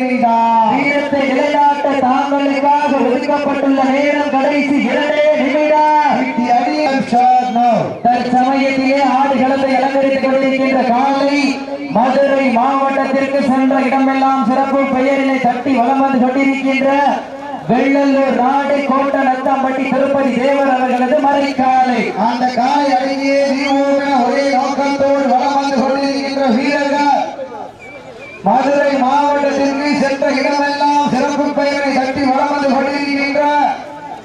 நிமிடம் வீரத்தை நிலைநாட்ட தாங்களுக்காக ஒதுக்கப்பட்டுள்ள நேரம் கடைசி இரண்டே தற்சமயத்திலே ஆடுகளத்தை அலங்கரித்துக் கொண்டிருக்கின்ற காலை மதுரை மாவட்டத்திற்கு சென்ற இடமெல்லாம் சிறப்பு பெயரினை தட்டி வலம் வந்து கொண்டிருக்கின்ற வெள்ளல்லூர் நாடு கோட்ட நத்தம்பட்டி திருப்பதி தேவர் அவர்களது மறைக்காலை. அந்த காலை அடங்கியே தீபோகன ஒரே நோக்கத்தோடு வலம் வந்து கொண்டிருக்கின்ற வீரர்கள் மதுரை மாவட்டத்திற்கு சென்ற இடமெல்லாம் சிறப்பு பெயரை தட்டி வளர்ந்து கொண்டிருக்கின்ற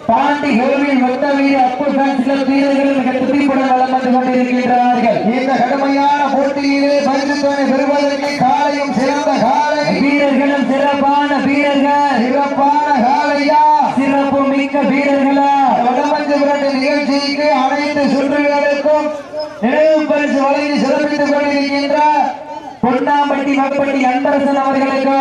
பாண்டி கோவில் மொத்த வீர அப்பு சில வீரர்கள் மிக துடிப்புடன் வளர்ந்து கொண்டிருக்கின்றார்கள். இந்த கடுமையான போட்டியிலே பரிசுத்தனை பெறுவதற்கு காலையும் சிறந்த காலை வீரர்களும் சிறப்பான வீரர்கள் சிறப்பான காலையா சிறப்பு மிக்க வீரர்களா வடமஞ்சு விரட்டு நிகழ்ச்சிக்கு அனைத்து சுற்றுகளுக்கும் நினைவு பரிசு வழங்கி சிறப்பித்துக் கொண்டிருக்கின்ற பொன்னாம்பட்டி மப்பட்டி அவர்களுக்கு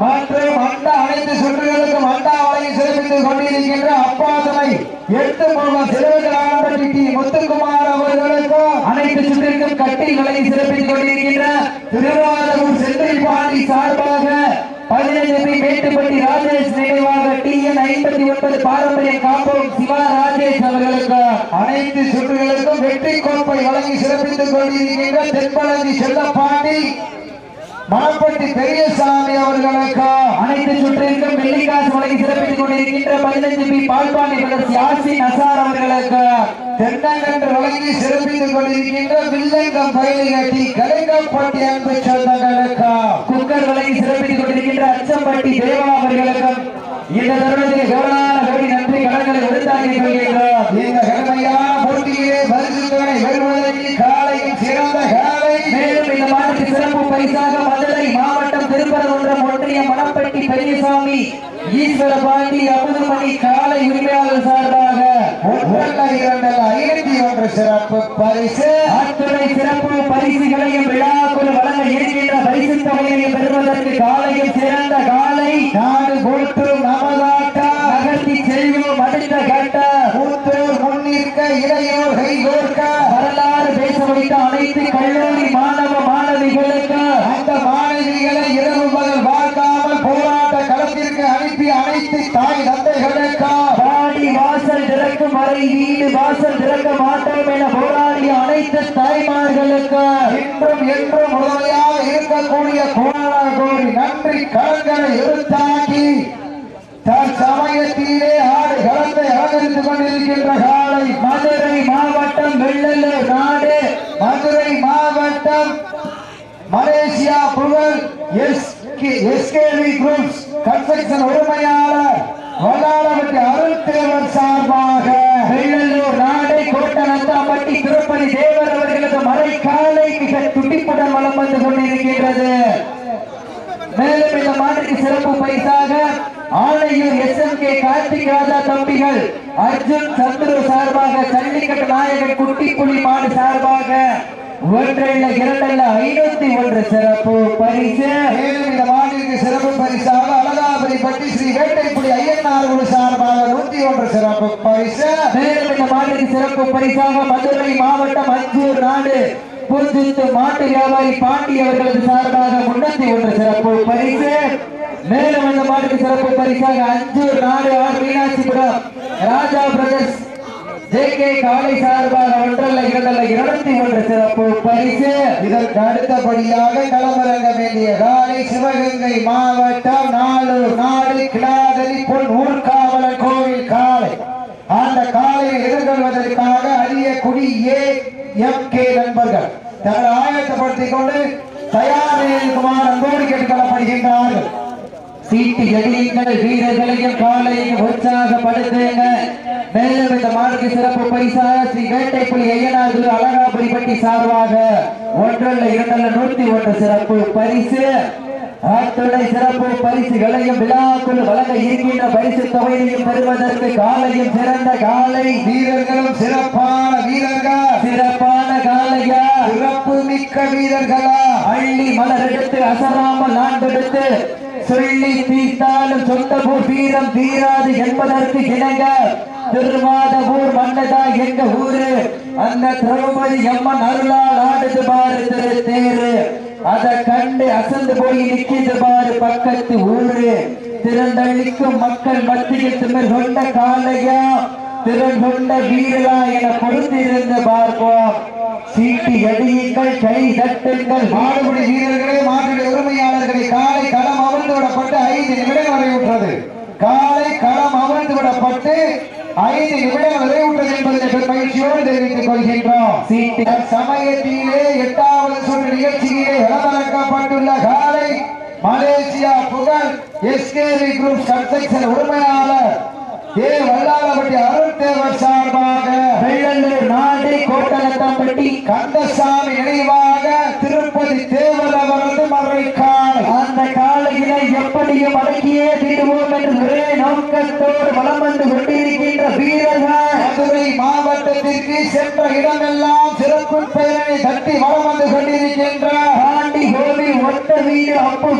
மற்றும் அண்டா அனைத்து சுற்றுகளுக்கும் அண்டா வழங்கி சிறப்பித்துக் கொண்டிருக்கின்ற அப்பாசனை எடுத்து மூலம் சிறுவர்களான டி முத்துக்குமார் அவர்களுக்கும் அனைத்து சுற்றிற்கும் கட்டி வழங்கி சிறப்பித்துக் கொண்டிருக்கின்ற திருவாரூர் செந்தில் பாண்டி சார்பாக பதினைந்து மேட்டுப்பட்டி ராஜேஷ் நினைவாக டி என் ஐம்பத்தி ஒன்பது பாரம்பரிய காப்போம் சிவா ராஜேஷ் அவர்களுக்கு அனைத்து சுற்றுகளுக்கும் வெற்றி கோப்பை வழங்கி சிறப்பித்துக் கொண்டிருக்கின்ற தென்பழங்கி செல்ல பாண்டி மணப்பட்டி பெரியசாமி அவர்களுக்கு அனைத்து சுற்றிற்கும் வெள்ளிக்காசு வழங்கி சிறப்பித்துக் கொண்டிருக்கின்ற பதினைந்து பி பால்பாண்டி பிரதர்ஸ் யாசின் அசார் அவர்களுக்கு தென்னங்கன்று வழங்கி சிறப்பித்துக் கொண்டிருக்கின்ற வில்லங்கம் பயிலை கட்டி கலைங்கப்பட்டி அன்பு சொந்தங்களுக்கு குக்கர் வழங்கி சிறப்பித்துக் கொண்டிருக்கின்ற அச்சம்பட்டி தேவா அவர்களுக்கும் இந்த தருணத்தில் கவனம் கோடி நன்றி கடன்களை விடுத்தாக்கி கொள்கின்றோம் இந்த கடுமையான போட்டியிலே பரிசுத்தனை வெல்வதற்கு காலையும் சிறந்த காலை மேலும் இந்த மாதத்துக்கு சிறப்பு பரிசாக மதுரை மாவட்டம் திருப்பரங்குன்றம் ஒன்றியம் மணப்பட்டி பெரியசாமி ஈஸ்வர பாண்டி அமுதுமணி காலை உரிமையாளர் சார்பாக ஒன்றல்ல இரண்டல்ல ஐநூத்தி ஒன்று சிறப்பு பரிசு. அத்துணை சிறப்பு பரிசுகளையும் விழாக்குள் வழங்க இருக்கின்ற பரிசு தொகையை பெறுவதற்கு காலையில் சிறந்த காலை. நாடு போற்றும் நமதாட்ட நகர்த்தி செல்வோம் அடுத்த கட்ட. மூத்தோர் முன்னிற்க இளையோர் கைகோர்க்க வரலாறு பேச வைத்த அனைத்து கல்லூரி மாணவ மாணவிகளுக்கு அந்த மாணவிகளை இரவு பகல் பார்க்காமல் போராட்ட களத்திற்கு அனுப்பி அனைத்து தாய் தந்தைகளுக்கு. வாடி வாசல் திறக்கும் வரை வீடு வாசல் திறக்க மாட்டோம். அனைத்து தாய்மார்களுக்கு இன்றும் என்றும் உதவியாக இருக்கக்கூடிய கோணா கோரி நன்றி கரங்களை எடுத்தாக்கி தற்சமயத்திலே ஆடு கலந்து அலங்கரித்துக் கொண்டிருக்கின்ற காலை மதுரை மாவட்டம் வெள்ளலூர் நாடு மதுரை மாவட்டம் மலேசியா புகழ் எஸ் எஸ்கேவி குரூப்ஸ் கன்ஸ்ட்ரக்ஷன் உரிமையாளர் வல்லாளவட்டி அருள் தேவர் சார்பாக வெள்ளலூர் நாடு கோட்டநந்தாம்பட்டி திருப்பதி தேவர் அவர்களது மறைக்காலை மிக துடிப்புடன் வலம் வந்து கொண்டிருக்கின்றது மேலும் மாட்டுக்கு சிறப்பு பரிசாக Alaiyur S M K Karthik Raja தம்பிகள் அர்ஜுன் சந்துரு சார்பாக ஜல்லிக்கட்டு நாயகன் குட்டி புலி மாடு சார்பாக ஒன்றல்ல இரண்டல்ல ஐநூத்தி ஒன்று சிறப்பு பரிசு. மேலும் இந்த மாநிலத்திற்கு சிறப்பு பரிசாக அழகாபுரிப்பட்டி ஸ்ரீ வேட்டைப்புலி ஐயனார் குழு சார்பாக நூத்தி ஒன்று சிறப்பு பரிசு. மேலும் இந்த மாட்டுக்கு சிறப்பு பரிசாக மதுரை மாவட்டம் அஞ்சூர் நாடு புதுத்து மாட்டு வியாபாரி பாண்டி அவர்களது சார்பாக முன்னூத்தி ஒன்று சிறப்பு பரிசு. மேலும் அந்த மாட்டுக்கு சிறப்பு பரிசாக அஞ்சு நாலு ஆறு Meenakshipuram Raja brothers J K காலை சார்பாக ஒன்றல்ல இரண்டல்ல இருநூத்தி ஒன்று சிறப்பு பரிசு. இதற்கு அடுத்தபடியாக களமிறங்க வேண்டிய காலை சிவகங்கை மாவட்டம் நாலு நாடு கிடாதலி பொன் ஊர்காவலர் கோவில் காலை அந்த காலையை எதிர்கொள்வதற்காக அரிய குடி ஏ எம் கே நண்பர்கள். தங்களை ஆயத்தப்படுத்திக் கொண்டு தயார் குமார் அன்போடு கேட்டுக்கொள்ளப்படுகின்றார்கள் சீட்டு எடியுங்கள் வீரர்களையும் காலையும் உற்சாகப்படுத்துங்க. மேலும் இந்த மாடுக்கு சிறப்பு பரிசாக ஸ்ரீ வேட்டைப்புலி ஐயனார் திரு அழகாபுரிப்பட்டி சார்பாக ஒன்றல்ல இரண்டல்ல நூத்தி ஒன்று சிறப்பு பரிசு. அத்துணை சிறப்பு பரிசுகளையும் விழாக்குள் வழங்க இருக்கின்ற பரிசு தொகையையும் பெறுவதற்கு காலையும் சிறந்த காலை வீரர்களும் சிறப்பான வீரர்கள்? சிறப்பான காலையா சிறப்பு மிக்க வீரர்களா? அள்ளி மலர் எடுத்து அசராமல் ஆண்டெடுத்து சொல்லி தீர்த்தாலும் சொந்த ஊர் வீரம் தீராது என்பதற்கு இணங்க திருவாத ஊர் மன்னதா எங்க ஊரு? அந்த திரௌபதி அம்மன் அருளால் ஆடுது பாரு திரு தேரு அதை கண்டு அசந்து போய் நிக்கிது பாரு பக்கத்து ஊரு. திறந்தளிக்கும் மக்கள் மத்தியில் திமிர் கொண்ட காலையா திறன் கொண்ட வீரலா என பொறுத்திருந்து பார்ப்போம். சீட்டி அடியுங்கள் கை தட்டுங்கள் மாடுபிடி வீரர்களே மாட்டுடைய உரிமையாளர்களை காலை களம் ஐந்து நிமிடம் வரைவுற்றது காலை களம் அவிழ்ந்து விடப்பட்டு ஐந்து நிமிடம் வரைவுற்றது என்பதை மகிழ்ச்சியோடு தெரிவித்துக் கொள்கின்றோம். சமயத்திலே எட்டாவது சுற்று நிகழ்ச்சியிலே இளமலக்கப்பட்டுள்ள காலை மலேசியா புகழ் எஸ்கேவி குரூப் கன்ஸ்ட்ரக்ஷன் உரிமையாளர் ஏ வல்லாளப்பட்டி அருள் தேவர் சார்பாக வெள்ளலூர் நாடு கோட்டலத்தம்பட்டி கந்தசாமி நினைவாக திருப்பதி தேவர் அவரது மறைக்கால். அந்த காலையில எப்படியும் அடக்கியே தீருவோம் என்று ஒரே நோக்கத்தோடு வலம் வந்து கொண்டிருக்கின்ற வீரர்கள். மதுரை மாவட்டத்திற்கு சென்ற இடமெல்லாம் சிறப்பு பெயரை தட்டி வளம் வந்து கொண்டிருக்கின்ற பாண்டி கோவில் ஒட்ட வீடு அப்பு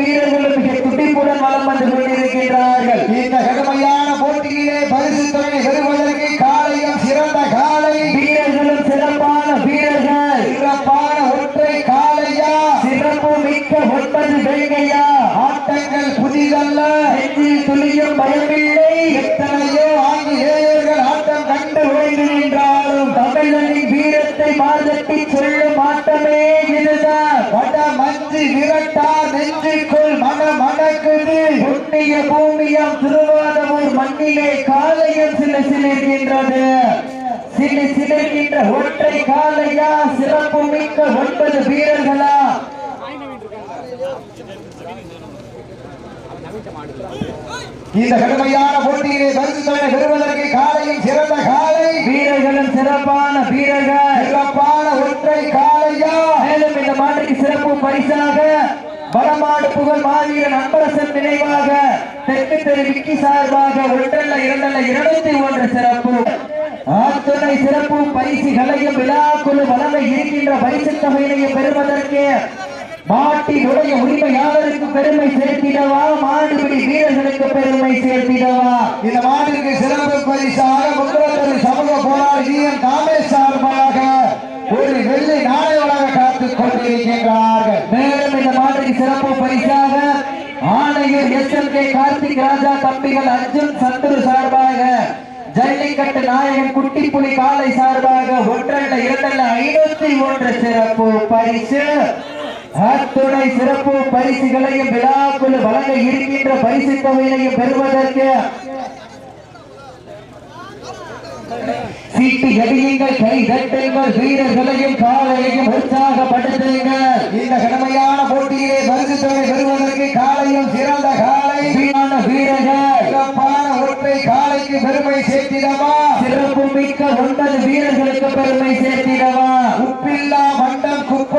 வீரர்களும் மிக துடிப்புடன் வலம் வந்து கொண்டிருக்கின்றார்கள். இந்த கடுமையான போட்டியிலே பரிசு தொகை பெறுவதற்கு காலையும் சிறந்த காலை வீரர்களும் சிறப்பான வீரர்கள் சிறப்பான ஒற்றை காலையா சிறப்பு மிக்க ஒன்பது வேங்கையா ஆட்டங்கள் புதிதல்ல நெஞ்சில் துளியும் பயமில்லை எத்தனையோ ஆங்கிலேயர்கள் ஆட்டம் கண்டு நின்றாலும் தமிழனின் வீரத்தை மாதட்டி சொல்லும் ஆட்டமே இதுதான் வட மஞ்சு விரட்டா நெஞ்சுக்குள் மன மணக்குது புண்ணிய பூமியம் திருவாதவூர் மண்ணிலே காலையும் சில சிலிர்கின்றது சிலி சிலிர்கின்ற ஒற்றை காலையா சிறப்பு மிக்க ஒன்பது வீரர்களா? இந்த கடுமையான போட்டியிலே பரிசு தொகை பெறுவதற்கு காலையும் சிறந்த காலை. வீரர்களும் சிறப்பான வீரர்கள். சிறப்பான ஒற்றை காலையா? மேலும் இந்த மாட்டுக்கு சிறப்பு பரிசாக வடமாடு புகழ் மாவீரன் அன்பரசன் நினைவாக தெற்கு தெரு விக்கி சார்பாக ஒன்றல்ல இரண்டல்ல இருநூத்தி ஒன்று சிறப்பு. ஆத்துணை சிறப்பு பரிசுகளையும் விழாக்குழு வளமை இருக்கின்ற பரிசு தொகையினையும் பெறுவதற்கு மாட்டினுடைய உரிமையாளருக்கு பெருமை சேர்த்திடவா? மாடுபிடி வீரர்களுக்கு பெருமை சேர்த்திடவா? இந்த மாட்டிற்கு சிறப்பு பரிசாக முக்குளத்தூர் சமூக போராளி ஜி எம். காமேஷ் சார்பாக ஒரு வெள்ளி நாணயமாக காத்துக் கொண்டிருக்கின்றார்கள். மேலும் இந்த மாட்டுக்கு சிறப்பு பரிசாக ஆணையர் S. M. K. Karthik Raja தம்பிகள் அர்ஜுன் சந்துரு சார்பாக ஜல்லிக்கட்டு நாயகன் குட்டிப்புலி காலை சார்பாக ஒன்றல்ல இரண்டல்ல ஐநூத்தி ஒன்று சிறப்பு பரிசு. அத்துணை சிறப்பு பரிசுகளையும் விழாக்குள் வழங்க இருக்கின்ற பரிசு தொகையினையும் பெறுவதற்கு சீட்டு எடியுங்கள் கை தட்டுங்கள் வீரர்களையும் காலையையும் உற்சாகப்படுத்துங்கள். இந்த கடமையான போட்டியிலே பரிசு தொகை பெறுவதற்கு காலையும் சிறந்த காலை வீரான வீரர்கள். சிறப்பான ஒற்றை காலைக்கு பெருமை சேர்த்திடவா? சிறப்பு மிக்க ஒன்பது வீரர்களுக்கு பெருமை சேர்த்திடவா? உப்பில்லா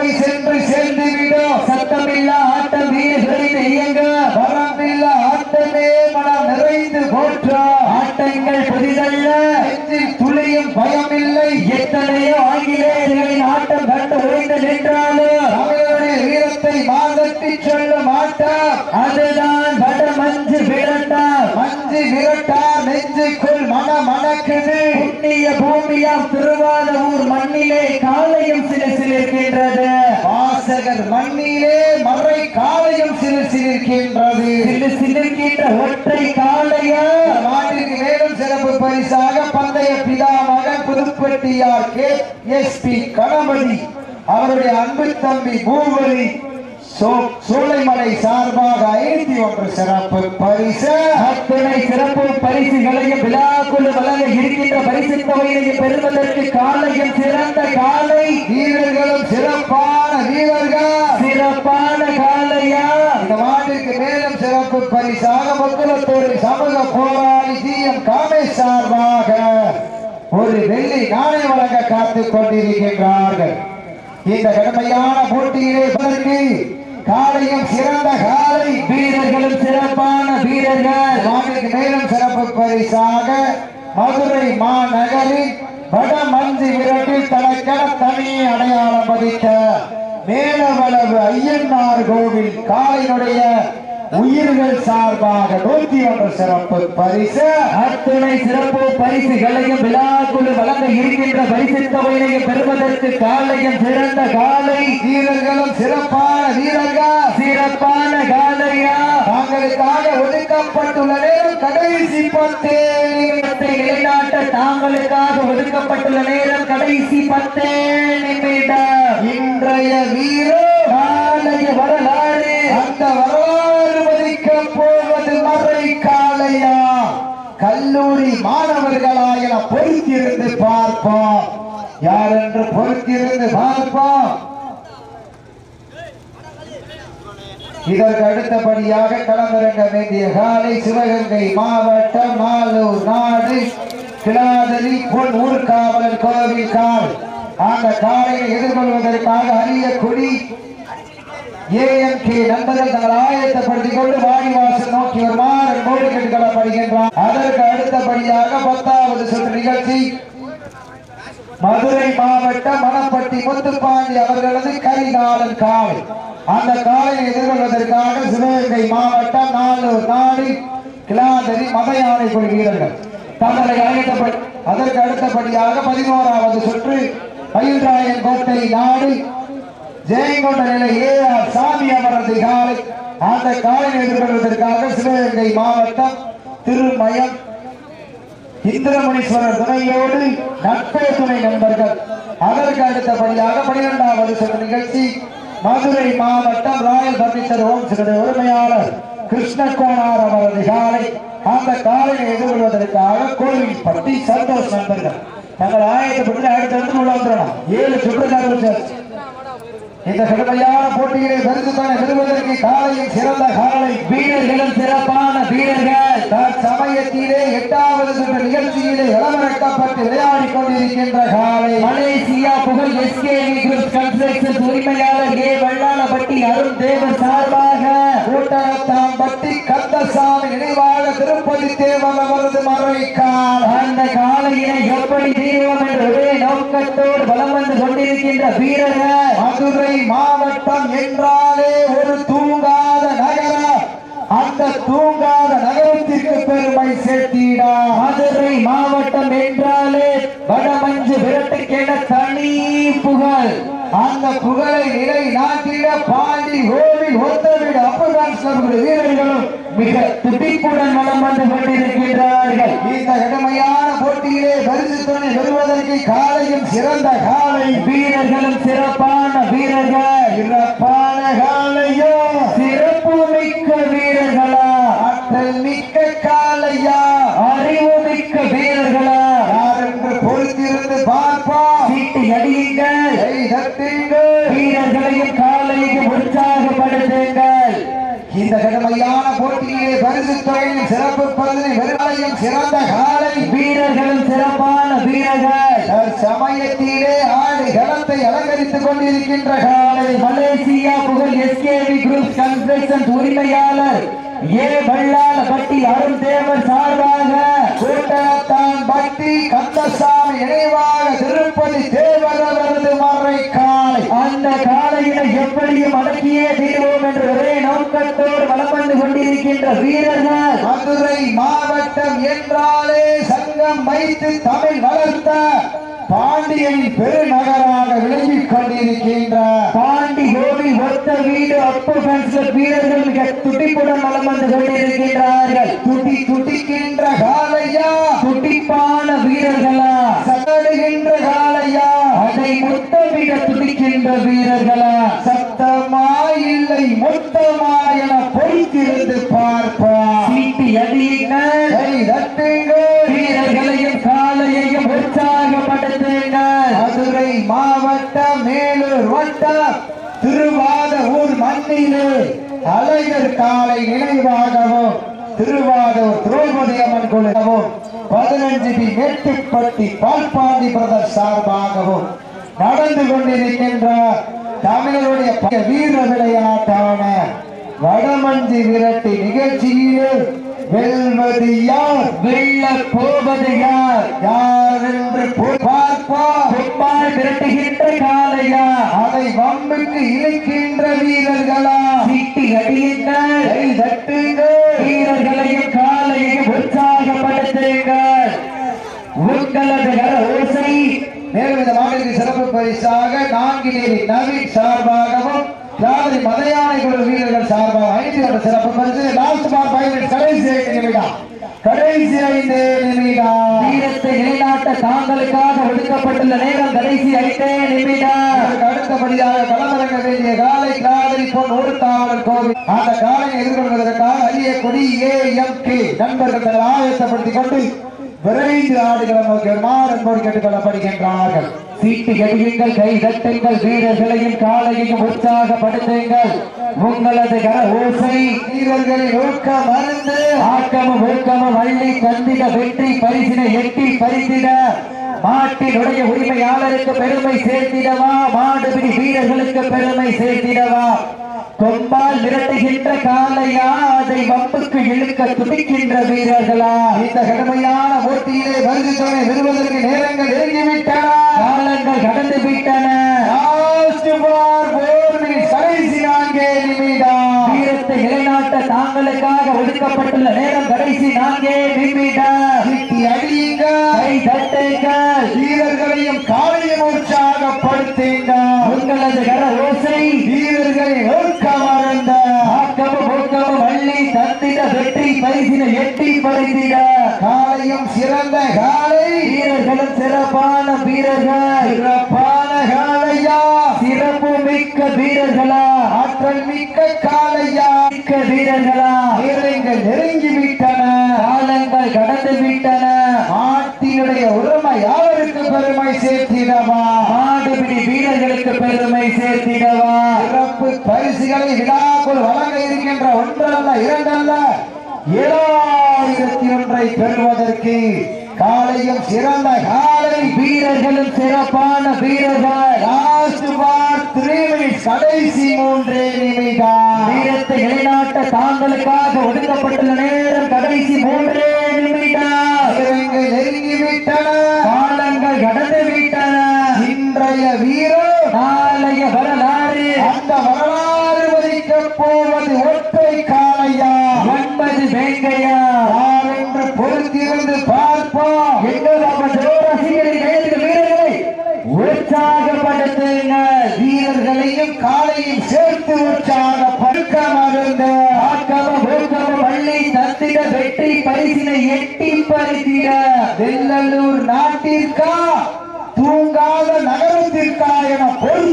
போய் சென்று சேர்ந்து விடும் சத்தமில்லா ஆட்டம் வீரர்களின் இயங்க. வரம்பில்லா ஆட்டமே மனம் நிறைந்து போற்றா. ஆட்டங்கள் புதிதல்ல. துளியும் பயமில்லை. எத்தனையோ ஆங்கிலேயர்களின் ஆட்டம் கண்டு உழைந்து நின்றாலும் தமிழருடைய வீரத்தை மாதட்டி சொல்ல மாட்டார் அதுதான் விரட்டார் மஞ்சு நெஞ்சுக்குள் மன மணக்குது. புண்ணிய பூமியாம் திருவாதூர் மண்ணிலே காலையும் சிறு சிலிர்க்கின்றது வாசகர் மண்ணிலே மறை காலையும் சிறு சிரிக்கின்றது சிறு சிலிர்க்கின்ற ஒற்றை காலைய மாட்டிற்கு மேலும் சிறப்பு பரிசாக பந்தய பிதாமக புதுப்பட்டியார் கே. எஸ். பி. கணபதி அவருடைய அன்பு தம்பி பூவரி சோலைமலை சார்பாக ஐநூத்தி ஒன்று சிறப்பு பரிசு. அத்தனை சிறப்பு பரிசுகளையும் விழாக்குழு வழங்க இருக்கின்ற பரிசு தொகையையும் பெறுவதற்கு காலையும் சிறந்த காலை. வீரர்களும் சிறப்பான வீரர்கள். சிறப்பான காலையா? இந்த மாட்டிற்கு மேலும் சிறப்பு பரிசாக மக்களத்தோடு சமூக போராளி சி. எம். காமேஷ் சார்பாக ஒரு வெள்ளி நாணய வழங்க காத்துக் கொண்டிருக்கின்றார்கள். இந்த கடமையான போட்டியிலே இதற்கு காலையும் சிறந்த காலை. வீரர்களும் சிறப்பான வீரர்கள். நாளைக்கு மேலும் சிறப்பு பரிசாக மதுரை மாநகரில் வட மஞ்சு விரட்டில் தனக்கென தனியே அடையாளம் பதித்த மேலவளவு ஐயன்னார் கோவில் காலையினுடைய உயிர்கள் சார்பாக நூத்தி ஒன்று சிறப்பு பரிசு. அத்துணை சிறப்பு பரிசுகளையும் விழாக்குழு வழங்க இருக்கின்ற பரிசு தொகையினையும் பெறுவதற்கு காலையும் சிறந்த காலை. வீரர்களும் சிறப்பான வீரர்கள். சிறப்பான காலை வழங்கப்பட்டுள்ள நேரம் கடைசி பத்து. நிலைநாட்ட தாங்களுக்காக ஒதுக்கப்பட்டுள்ள நேரம் கடைசி பத்து நிமிடம். இன்றைய வீரர். நாளைய வரலாறு. அந்த வரலாறு. கல்லூரி மாணவர்களாக பொறுத்திருந்து பார்ப்போம். யார் என்று பொறுத்திருந்து பார்ப்போம். இதற்கு அடுத்தபடியாக களமிறங்க வேண்டிய காலை சிவகங்கை மாவட்டம் மாலூர் நாடு. கிளாதலி பொன் ஊர்காவலர் கோவில் கால். அந்த காலையை எதிர்கொள்வதற்காக அரிய குடி ஏஎம்கே நண்பர்கள் தங்கள் ஆயத்தப்படுத்திக் கொண்டு வாடிவாசல் நோக்கி வருமாறு அன்போடு கேட்டுக்கொள்ளப்படுகின்றார். அதற்கு அடுத்தபடியாக பத்தாவது சுற்று நிகழ்ச்சி. மதுரை மாவட்டம் மணப்பட்டி முத்துப்பாண்டி அவர்களது கரிகாலன் காவல் அந்த காலையை எதிர்கொள்வதற்காக சிவகங்கை மாவட்டம் நாலூர் நாடு கிளாதரி மதையானை குழு வீரர்கள் தங்களை அழைக்கப்பட்ட அதற்கு அடுத்தபடியாக பதினோராவது சுற்று மயில்ராயன் கோட்டை நாடு. ஜெயங்கொண்ட நிலையே சாமி அவரது காலை அந்த காலை எதிர்கொள்வதற்காக சிவகங்கை மாவட்டம் திருமயம் இந்திரமணீஸ்வரர் துணையோடு நட்பே துணை நண்பர்கள். அதற்கு அடுத்தபடியாக பனிரெண்டாவது சிறு நிகழ்ச்சி மதுரை மாவட்டம் ராயல் பர்னிச்சர் ஹோம்ஸுடைய உரிமையாளர் கிருஷ்ணகோணார் அவரது காலை அந்த காலையை எதிர்கொள்வதற்காக கோவில்பட்டி சந்தோஷ் நண்பர்கள். தங்கள் ஆயத்தப்பட்டு அடுத்து வந்து உள்ள வந்துடணும் ஏழு சுற்றுலா இந்த கடுமையான போட்டியிலே பரிசு விடுவதற்கு காலையில் சிறந்த காலை. வீரர்களும் சிறப்பான வீரர்கள் சமயத்திலே எட்டாவது சுற்று நிகழ்ச்சியிலே இளமரக்கப்பட்டு விளையாடி கொண்டிருக்கின்ற காலை. மலேசியா புகழ் எஸ்கேவி குரூப் கன்ஸ்ட்ரக்ஷன் உரிமையாளர் ஏ வல்லாளப்பட்டி அருண் தேவர் சார்பாக கூட்டத்தான் பட்டி கந்தசாமி நினைவாக திருப்பதி தேவன் அவரது மறைக்கால் அந்த காலையினை எப்படி தீர்வோம் என்று ஒரே நோக்கத்தோடு பலம் வந்து கொண்டிருக்கின்ற வீரர்கள் மதுரை மதுரை மாவட்டம் என்றாலே ஒரு தூங்காத நகரம். அந்த தூங்காத நகரத்திற்கு பெருமை சேர்த்தீடா. மதுரை மாவட்டம் என்றாலே வடமஞ்சு விரட்டுக்கென தனி புகழ். அந்த புகழை நிலை நாட்டிட பாண்டி ஓ கோவில் ஒத்தவிட அப்பதான் வீரர்களும் மிக துடிப்புடன் வலம் வந்து கொண்டிருக்கின்றார்கள். இந்த கடுமையான போட்டியிலே பரிசு துணை பெறுவதற்கு காலையும் சிறந்த காலை. வீரர்களும் சிறப்பான வீரர்கள். சிறப்பான காலையோ. சிறப்பு மிக்க வீரர்களா? ஆற்றல் மிக்க காலையா அறிவு மிக்க வீரர்களா யார் என்று பொறுத்திருந்து பார்ப்போம் சீட்டு அடியுங்கள் கை தட்டுங்கள் வீரர்களையும் காலையும் உற்சாகப்படுத்துங்கள் இந்த கடுமையான போட்டியிலே பரிசு துறையின் சிறப்பு பகுதி வெறுமையும் சிறந்த காலை. வீரர்களும் சிறப்பான வீரர்கள். சமயத்திலே ஆடு களத்தை அலங்கரித்துக் கொண்டிருக்கின்ற காலை. மலேசியா புகழ் எஸ்கேவி குரூப் கன்ஸ்ட்ரக்ஷன் உரிமையாளர் ஏ வல்லாள பட்டி அருண் தேவர் சார்பாக கூட்டத்தான் பட்டி கந்தசாமி நினைவாக திருப்பதி தேவர் அவரது மறை காலை அந்த காலையினை எப்படியும் அடக்கியே தீர்வோம் என்ற ஒரே நோக்கத்தோடு வலம் வந்து கொண்டிருக்கின்ற வீரர்கள் மதுரை மாவட்டம் என்றாலே சங்கம் வைத்து தமிழ் வளர்த்த பாண்டியனின் பெருநகராக விளங்கிக் கொண்டிருக்கின்ற பாண்டி கோவில் ஒத்த வீடு அப்பு வீரர்கள் மிக துடிப்புடன் வலம் வந்து கொண்டிருக்கின்றார்கள். துடி துடிக்கின்ற காலையா துடிப்பான வீரர்களா? சகடுகின்ற காலையா அதை முத்தமிட துடிக்கின்ற வீரர்களா? சத்தமா? இல்லை மொத்தமா என பொய்த்திருந்து சீட்டி வீரர்களையும் காலையையும் உற்சாகப்படுத்துங்கள் மதுரை மாவட்டம் மேலூர் வட்டம் திருவாத ஊர் மண்ணிலே அழகர் காலை நினைவாகவும் திருவாதூர் திரௌபதி அம்மன் குழுவும் பதினஞ்சு பி மேட்டுப்பட்டி பால்பாண்டி பிரதர் சார்பாகவும் நடந்து கொண்டிருக்கின்ற தமிழருடைய ப- வீர விளையாட்டான வடமஞ்சி விரட்டி நிகழ்ச்சியிலே வெல்வது யார் வெல்ல போவது யார் யார் என்று போ- விரட்டுகின்ற காலையா அதை வம்புக்கு இழுக்கின்ற வீரர்களா. சிட்டி அடியுங்கள் கை வீரர்களையும் காலையையும் உற்சாகப்படுத்துங்கள். உங்களது ஓசை. மேலும் இந்த மாநில சிறப்பு பரிசா நான்கிலேரி நவீன் சார்பாகவும் ஜாதி மதையானை குழு வீரர்கள் சார்பாக ஐந்து என்ற சிறப்பு பரிசு லாஸ்ட் பார் மினிட்ஸ் கடைசி ஐந்து நிமிடம். கடைசி ஐந்து நிமிடம். வீரத்தை நிலைநாட்ட தாங்களுக்காக ஒதுக்கப்பட்டுள்ள நேரம் கடைசி ஐந்தே நிமிடம். அடுத்தபடியாக களமிறங்க வேண்டிய காலை காதலி பொன் ஊர்காவலர் கோவில். அந்த காலையை எதிர்கொள்வதற்காக அரிய கொடி ஏ எம் கே நண்பர்கள் ஆயத்தப்படுத்திக் கொண்டு விரைந்து ஆடுகளம் நோக்கி வருமாறு என்போடு கேட்டுக் கொள்ளப்படுகின்றார்கள். சீட்டு எடியுங்கள் கை தட்டுங்கள் வீரர்களையும் காலையையும் உற்சாகப்படுத்துங்கள். உங்களது கர ஓசை வீரர்களின் ஊக்கம் மருந்து ஆக்கமும் ஊக்கமும் அள்ளி தந்திட வெற்றி பரிசினை எட்டி பரிசிட மாட்டினுடைய உரிமையாளருக்கு பெருமை சேர்த்திடவா? மாடுபிடி வீரர்களுக்கு பெருமை சேர்த்திடவா? கொம்பால் விரட்டுகின்ற காலையா அதை வம்புக்கு இழுக்க துடிக்கின்ற வீரர்களா? இந்த கடுமையான போட்டியிலே வருகை துணை நேரங்கள் நெருங்கிவிட்டன கடந்து விட்டன வீரத்தை நிலைநாட்ட தாங்களுக்காக ஒதுக்கப்பட்டுள்ள நேரம் கடைசி நான்கே நிமிடம். வீரர்களையும் காலையும் உற்சாகப்படுத்துங்க உங்களது கர ஓசை. வீரர்களை ஊக்க மறந்த ஆக்கமும் ஊக்கமும் அள்ளி தந்திட வெற்றி பரிசினை எட்டி பறித்திட காலையும் சிறந்த காலை வீரர்களும் சிறப்பான வீரர்கள். சிறப்பான காலையா சிறப்பு மிக்க வீரர்களா. ஆற்றல் மிக்க காலையா மிக்க வீரர்களா. வீரர்கள் நெருங்கி விட்டன. காலங்கள் கடந்து விட்டன. நாட்டினுடைய உரிமை யாருக்கு பெருமை சேர்த்திடவா? மாடுபிடி வீரர்களுக்கு பெருமை சேர்த்திடவா. சிறப்பு பரிசுகளை விழாக்குள் வழங்க இருக்கின்ற ஒன்றல்ல இரண்டல்ல. ஏழாயிரத்தி ஒன்றை பெறுவதற்கு காலையும் சிறந்த வீரர்களும் சிறப்பான வீரர்கள். லாஸ்ட் பார் த்ரீ மினிட்ஸ் கடைசி மூன்றே நிமிடம். வீரத்தை நிலைநாட்ட தாங்களுக்காக ஒதுக்கப்பட்டுள்ள நேரம் கடைசி மூன்றே நிமிடம். வீரர்கள் நெருங்கிவிட்டன. காலங்கள் கடந்து விட்டன. இன்றைய வீரர் நாளைய வரலாறு அந்த வரலாறு வதிக்கப் போவது ஒற்றை காலையா ஒன்பது வேங்கையா யார் என்று பொறுத்திருந்து பார்ப்போம் எங்கள் ரசிகரின் கைது வீரர்களை உற்சாகப்படுத்துங்கள் வீரர்களையும் காலையும் சேர்த்து உற்சாகப்படுத்த மறந்த ஆக்கமும் ஊக்கமும் அள்ளி தந்திட வெற்றி பரிசினை எட்டி பறித்திட வெள்ளலூர் நாட்டிற்கா தூங்காத நகரத்திற்கா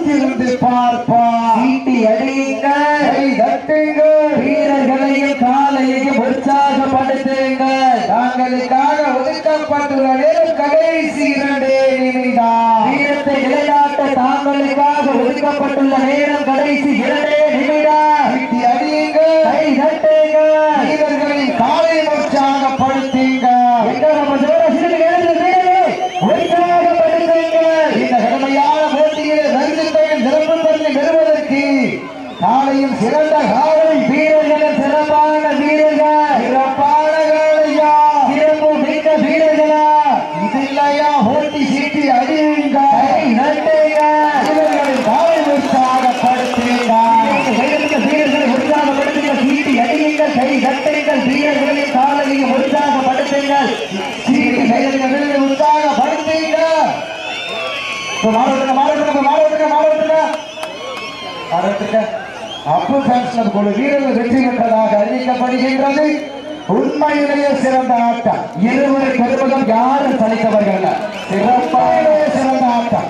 என பொறுத்திருந்து பார்ப்போம் சீட்டி அடியுங்கள் தட்டுங்கள். வீரர்களையும் காலையையும் உற்சாகப்படுத்துங்கள். தாங்களுக்காக ஒதுக்கப்பட்டுள்ள நேரம் கடைசி இரண்டே நிமிடம் வீரத்தை நிலைநாட்ட தாங்களுக்காக ஒதுக்கப்பட்டுள்ள நேரம் கடைசி இரண்டே நிமிடம் வீட்டி அடியுங்கள் கை தட்டுங்கள் வீரர்களின் காலை உற்சாகப்படுத்துங்க எங்கள் நம்ம ஜோரசிற்கு எழுந்த வீரர்களை உற்சாகப்படுத்துங்கள் இந்த கடுமையான போட்டியிலே வருகின்றவன் சிறப்பு பரிசு பெறுவதற்கு காலையும் சிறந்த காலை வீரர்களும் சிறப்பான வீரர்கள் சிறப்பான காலையா சிறப்பு மிக்க வீரர்களா இது இல்லையா போட்டி சீட்டி அடியுங்க கை தட்டுங்கள் வீரர்களின் காலை உற்சாகப்படுத்துங்க கைதட்டுங்கள், வீரர்களை உற்சாகப்படுத்துங்கள் சீட்டி அடியுங்கள் கை தட்டுங்கள் வீரர்களின் காலையும் உற்சாகப்படுத்துங்கள் சீட்டி கைதட்டுங்க வீரர்களை உற்சாகப்படுத்துங்க இப்ப மாவட்டத்துக்கு மாவட்டத்துக்கு மாவட்டத்துக்கு மாவட்டத்துக்கு மாவட்டத்துக்கு அப்பு ஃபேன்ஸ் குழு வீரர்கள் வெற்றி பெற்றதாக அறிவிக்கப்படுகின்றது. உண்மையிலேயே சிறந்த ஆட்டம். இருவரை பெருமகம் யாரும் சலித்தவர்கள் அல்ல. சிறப்பான சிறந்த ஆட்டம்.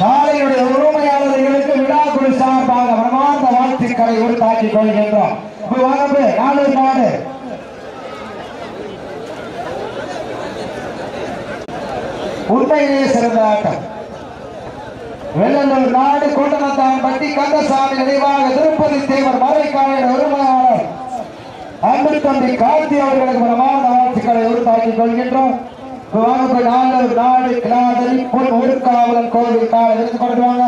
காலையுடைய உரிமையாளர்களுக்கு விழாக்குழு சார்பாக மனமார்ந்த வாழ்த்துக்களை உருவாக்கிக் கொள்கின்றோம். இப்ப நாலு நாடு உண்மையிலேயே சிறந்த ஆட்டம் வெள்ளலூர் நாடு கோட்டனத்தான் பட்டி கந்தசாமி நினைவாக திருப்பதி தேவர் மறைக்காலையின் உரிமையாளர் அன்பு தம்பி கார்த்தி அவர்களுக்கு மனமார்ந்த வாழ்த்துக்களை உருவாக்கிக் கொள்கின்றோம். நாடு நாடு கிளாதல் பொன் ஊர்காவலன் கோவில் காலை எடுத்துக் கொண்டு வாங்க.